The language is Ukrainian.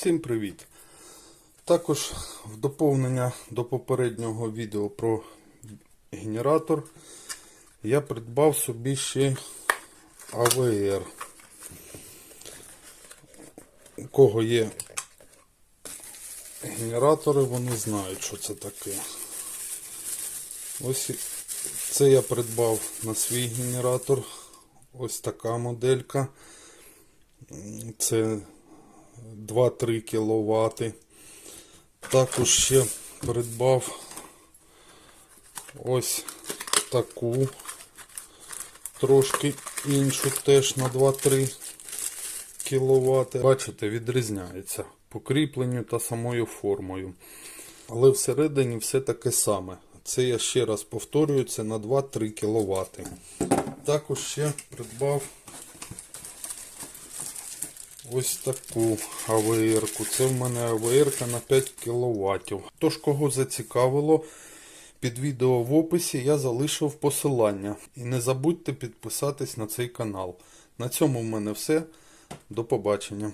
Всім привіт! Також в доповнення до попереднього відео про генератор я придбав собі ще АВР. У кого є генератори, вони знають, що це таке. Ось це я придбав на свій генератор. Ось така моделька. Це 2-3 кВт. Також ще придбав ось таку, трошки іншу теж на 2-3 кВт. Бачите, відрізняється по кріпленню та самою формою. Але всередині все таке саме. Це я ще раз повторюю, це на 2-3 кВт. Також ще придбав ось таку АВР-ку. Це в мене АВР на 5 кВт. Тож, кого зацікавило, під відео в описі я залишив посилання. І не забудьте підписатись на цей канал. На цьому в мене все. До побачення.